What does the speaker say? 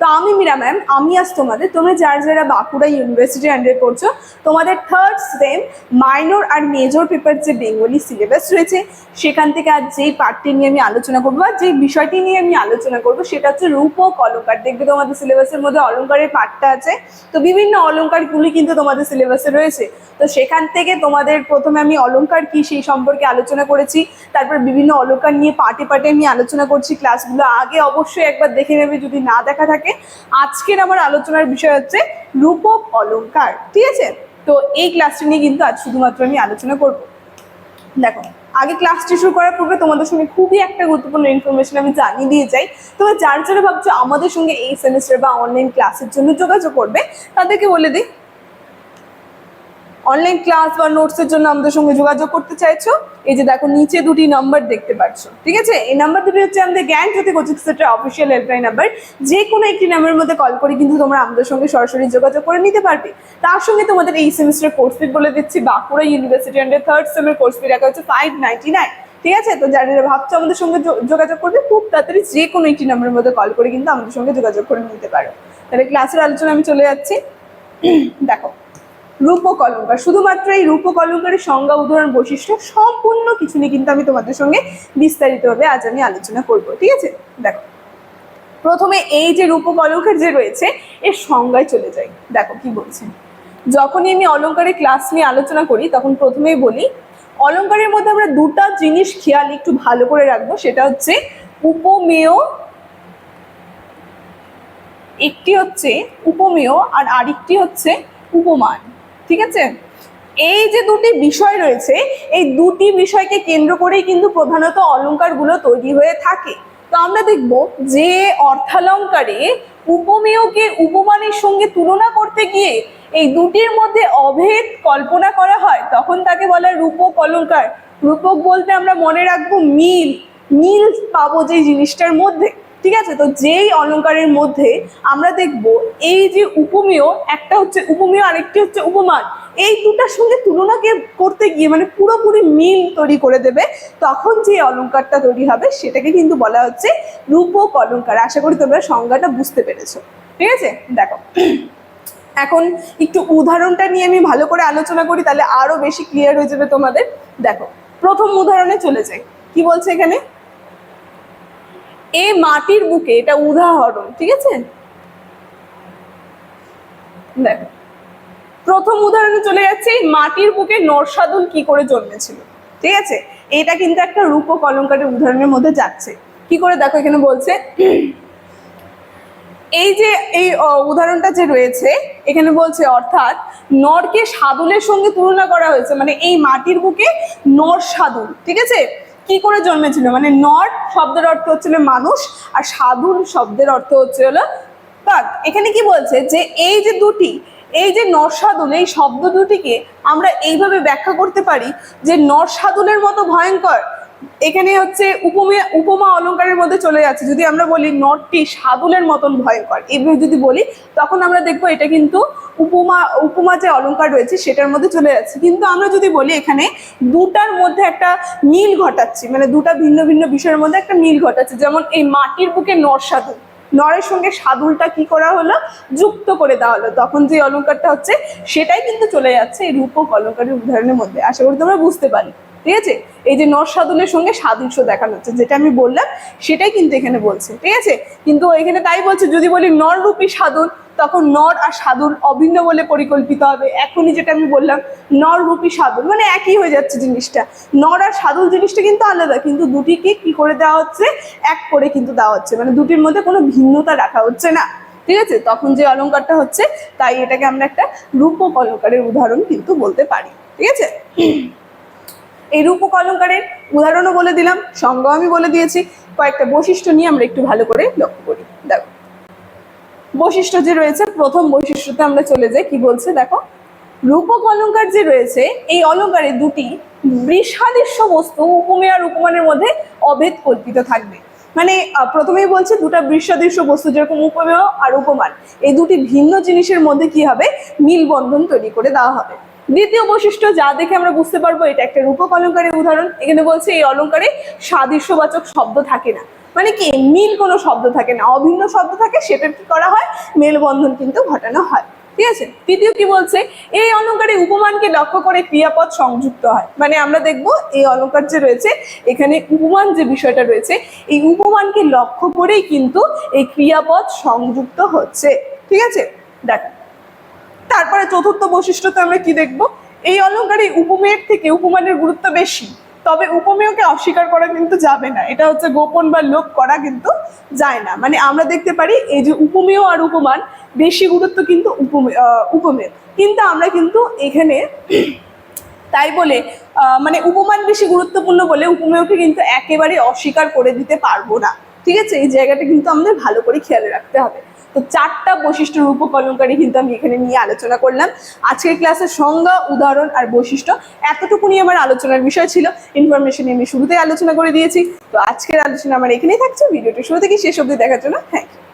তো আমি মীরা ম্যাম আমি আজ তোমাদের, তোমরা যারা যারা বাঁকুড়া ইউনিভার্সিটি আন্ডারে পড়ছো, তোমাদের থার্ড সেম মাইনর আর মেজর পেপার যে বেঙ্গলি সিলেবাস রয়েছে, সেখান থেকে আজ যেই পার্টটি নিয়ে আমি আলোচনা করব বা যেই বিষয়টি নিয়ে আমি আলোচনা করব, সেটা হচ্ছে রূপক অলঙ্কার দেখবে তোমাদের সিলেবাসের মধ্যে অলঙ্কারের পার্টটা আছে। তো বিভিন্ন অলঙ্কারগুলি কিন্তু তোমাদের সিলেবাসে রয়েছে। তো সেখান থেকে তোমাদের প্রথমে আমি অলঙ্কার কি সেই সম্পর্কে আলোচনা করেছি, তারপর বিভিন্ন অলঙ্কার নিয়ে পার্টে পার্টে আমি আলোচনা করছি। ক্লাসগুলো আগে অবশ্যই একবার দেখে নেবে, যদি না দেখা থাকে আজকের আমার আলোচনার বিষয় হচ্ছে রূপক অলঙ্কার ঠিক আছে? তো এই ক্লাসটি নিয়ে কিন্তু আজ শুধুমাত্র আমি আলোচনা করব। দেখো, আগে ক্লাসটি শুরু করার পূর্বে তোমাদের সঙ্গে খুবই একটা গুরুত্বপূর্ণ ইনফরমেশন আমি জানিয়ে দিয়ে যাই। তোমরা যার যারা ভাবছ আমাদের সঙ্গে এই সেমিস্টার বা অনলাইন ক্লাসের জন্য যোগাযোগ করবে, তাদেরকে বলে দিই অনলাইন ক্লাস বা নোটসের জন্য আমাদের সঙ্গে যোগাযোগ করতে চাইছো? এই যে দেখো, নিচে দুটি নাম্বার দেখতে পাচ্ছ। ঠিক আছে? এই নাম্বার দুটি হচ্ছে আমাদের Gyan Jyoti coaching centre official helpline number যে কোনো একটি নাম্বারের মধ্যে কল করে কিন্তু তোমরা আমাদের সঙ্গে সরাসরি যোগাযোগ করে নিতে পারবে। তার সঙ্গে তোমাদের এই সেমিস্টার কোর্স ফি বলে দিচ্ছি। বাঁকুড়া ইউনিভার্সিটি আন্ডার থার্ড সেমের কোর্স ফি রাখা হচ্ছে ফাইভ নাইনটি নাইন ঠিক আছে? তো যারা ভাবছ আমাদের সঙ্গে যোগাযোগ করবে, খুব তাড়াতাড়ি যে কোনো একটি নাম্বারের মধ্যে কল করে কিন্তু আমাদের সঙ্গে যোগাযোগ করে নিতে পারো। তাহলে ক্লাসের আলোচনা আমি চলে যাচ্ছি। দেখো রূপক অলঙ্কার শুধুমাত্র এই রূপক অলঙ্কারের সংজ্ঞা, উদাহরণ, বৈশিষ্ট্য সম্পূর্ণ কিছু নিয়ে কিন্তু আমি তোমাদের সঙ্গে বিস্তারিতভাবে আজ আমি আলোচনা করব, ঠিক আছে? দেখো, প্রথমে এই যে রূপক অলঙ্কার যে রয়েছে, এর সংজ্ঞায় চলে যাই। দেখো কি বলছে। যখনই আমি অলঙ্কারের ক্লাস নিয়ে আলোচনা করি, তখন প্রথমেই বলি, অলঙ্কারের মধ্যে আমরা দুটা জিনিস খেয়াল একটু ভালো করে রাখব, সেটা হচ্ছে উপমেয়, একটি হচ্ছে উপমেয় আর আরেকটি হচ্ছে উপমান। ঠিক আছে? এই যে দুটি বিষয় রয়েছে, এই দুটি বিষয়কে কেন্দ্র করেই কিন্তু প্রধানত অলংকারগুলো তৈরি হয়ে থাকে। তো আমরা দেখব যে অর্থালঙ্কারে উপমেয়কে উপমানের সঙ্গে তুলনা করতে গিয়ে এই দুটির মধ্যে অভেদ কল্পনা করা হয়। তখন তাকে বলা রূপক অলঙ্কার। রূপক বলতে আমরা মনে রাখব মিল। মিল পাবো যে জিনিসটার মধ্যে। ঠিক আছে? তো যেই অলংকারের মধ্যে আমরা দেখব, এই যে উপমেয়, একটা হচ্ছে উপমেয়, আরেকটি হচ্ছে উপমান। এই দুটার সঙ্গে তুলনাকে করতে গিয়ে মানে পুরোপুরি মিল তৈরি করে দেবে, তখন যে অলংকারটা তৈরি হবে সেটাকে কিন্তু বলা হচ্ছে রূপক অলংকার আশা করি তোমরা সংজ্ঞাটা বুঝতে পেরেছ। ঠিক আছে? দেখো। এখন একটু উদাহরণটা নিয়ে আমি ভালো করে আলোচনা করি, তাহলে আরও বেশি ক্লিয়ার হয়ে যাবে তোমাদের। দেখো, প্রথম উদাহরণে চলে যাই। কি বলছে এখানে? এ মাটির বুকে এটা উদাহরণ, ঠিক আছে? দেখো, প্রথম উদাহরণে চলে যাচ্ছে মাটির বুকে নরসাদুল কি করে জন্মেছিল, ঠিক আছে? এটা কিন্তু একটা রূপক অলঙ্কারের উদাহরণের মধ্যে যাচ্ছে। কি করে দেখো এখানে বলছে, এই যে, এই উদাহরণটা যে রয়েছে, এখানে বলছে, অর্থাৎ নরকে সাদুলের সঙ্গে তুলনা করা হয়েছে মানে এই মাটির বুকে নর সাদুল ঠিক আছে? কি করে জন্মেছিল? মানে নর শব্দের অর্থ হচ্ছিল মানুষ, আর সাধুর শব্দের অর্থ হচ্ছে হলো বাঘ এখানে কি বলছে যে এই যে দুটি, এই যে নরসাদুল এই শব্দ দুটিকে আমরা এইভাবে ব্যাখ্যা করতে পারি যে নরসাদুলের মতো ভয়ঙ্কর এখানে হচ্ছে উপমা উপমা অলংকারের মধ্যে চলে যাচ্ছে। যদি আমরা বলি নটটি সাদুলের মতন ভয়ঙ্কর এইভাবে যদি বলি, তখন আমরা দেখব এটা কিন্তু উপমা উপমা যে অলংকার রয়েছে, সেটার মধ্যে চলে যাচ্ছে। কিন্তু আমরা যদি বলি এখানে দুটার মধ্যে একটা মিল ঘটাচ্ছি মানে দুটা ভিন্ন ভিন্ন বিষয়ের মধ্যে একটা মিল ঘটাচ্ছে। যেমন এই মাটির বুকে নর সাদুল নরের সঙ্গে সাদুলটা কি করা হলো? যুক্ত করে দেওয়া হলো। তখন যে অলংকারটা হচ্ছে, সেটাই কিন্তু চলে যাচ্ছে এই রূপক অলংকারের উদাহরণের মধ্যে। আশা করি তোমরা বুঝতে পারি ঠিক আছে? এই যে নর সাধনের সঙ্গে সাদৃশ্য দেখানো হচ্ছে, যেটা আমি বললাম, সেটাই কিন্তু এখানে বলছে, ঠিক আছে? কিন্তু এখানে তাই বলছে, যদি বলি নর রূপী সাধন, তখন নর আর সাধুর অভিন্ন বলে পরিকল্পিত হবে। এখনই যেটা আমি বললাম নর রূপী সাধুর মানে একই হয়ে যাচ্ছে জিনিসটা। নর আর সাধুর জিনিসটা কিন্তু আলাদা, কিন্তু দুটিকে কি করে দেওয়া হচ্ছে? এক করে কিন্তু দেওয়া হচ্ছে মানে দুটির মধ্যে কোনো ভিন্নতা রাখা হচ্ছে না, ঠিক আছে? তখন যে অলঙ্কারটা হচ্ছে, তাই এটাকে আমরা একটা রূপক অলংকারের উদাহরণ কিন্তু বলতে পারি, ঠিক আছে? এই রূপক অলঙ্কারের উদাহরণও বলে দিলাম সংজ্ঞা আমি বলে দিয়েছি। কয়েকটা বৈশিষ্ট্য নিয়ে আমরা একটু ভালো করে লক্ষ্য করি। দেখো, বৈশিষ্ট্য যে রয়েছে, প্রথম বৈশিষ্ট্যতে আমরা চলে যাই, কি বলছে? দেখো রূপক অলঙ্কার যে রয়েছে, এই অলঙ্কারে দুটি বৃষাদৃশ্য বস্তু উপমেয় আর উপমানের মধ্যে অভেদ কল্পিত থাকবে। মানে প্রথমেই বলছে দুটা বৃষাদৃশ্য বস্তু, যেরকম উপমেয় আর উপমান। এই দুটি ভিন্ন জিনিসের মধ্যে কি হবে? মিলবন্ধন তৈরি করে দেওয়া হবে। দ্বিতীয় বৈশিষ্ট্য যা দেখে আমরা বুঝতে পারব, এটা একটা রূপক অলঙ্কারের উদাহরণ। এখানে বলছে এই অলঙ্কারে সাদৃশ্যবাচক শব্দ থাকে না। মানে কি, মিল কোনো শব্দ থাকে না। অভিন্ন শব্দ থাকে সেটার কি করা হয়? মেলবন্ধন কিন্তু ঘটানো হয়। ঠিক আছে? তৃতীয় কি বলছে? এই অলঙ্কারে উপমানকে লক্ষ্য করে ক্রিয়াপদ সংযুক্ত হয়। মানে আমরা দেখব এই অলঙ্কার যে রয়েছে, এখানে উপমান যে বিষয়টা রয়েছে, এই উপমানকে লক্ষ্য করেই কিন্তু এই ক্রিয়াপদ সংযুক্ত হচ্ছে। ঠিক আছে? দেখো। তারপরে চতুর্থ বৈশিষ্ট্যতে আমরা কি দেখব? এই অলঙ্কারে উপমেয়ের থেকে উপমানের গুরুত্ব বেশি। তবে উপমেয়কে অস্বীকার করা কিন্তু যাবে না। এটা হচ্ছে গোপন বা লোপ করা কিন্তু যায় না। মানে আমরা দেখতে পারি এই যে উপমেয় আর উপমান, বেশি গুরুত্ব কিন্তু উপমেয়। কিন্তু আমরা কিন্তু এখানে তাই বলে মানে উপমান বেশি গুরুত্বপূর্ণ বলে উপমেয়কে কিন্তু একেবারে অস্বীকার করে দিতে পারব না। ঠিক আছে? এই জায়গাটা কিন্তু আমাদের ভালো করে খেয়াল রাখতে হবে। তো চারটা বৈশিষ্ট্য রূপ কিন্তু আমি এখানে নিয়ে আলোচনা করলাম। আজকের ক্লাসের সংজ্ঞা, উদাহরণ আর বৈশিষ্ট্য এতটুকু নিয়ে আমার আলোচনার বিষয় ছিল। ইনফরমেশন আমি শুরুতেই আলোচনা করে দিয়েছি। তো আজকের আলোচনা আমার এখানেই থাকছে। ভিডিওটি শুরু থেকে শেষ অবধি দেখার জন্য থ্যাংক ইউ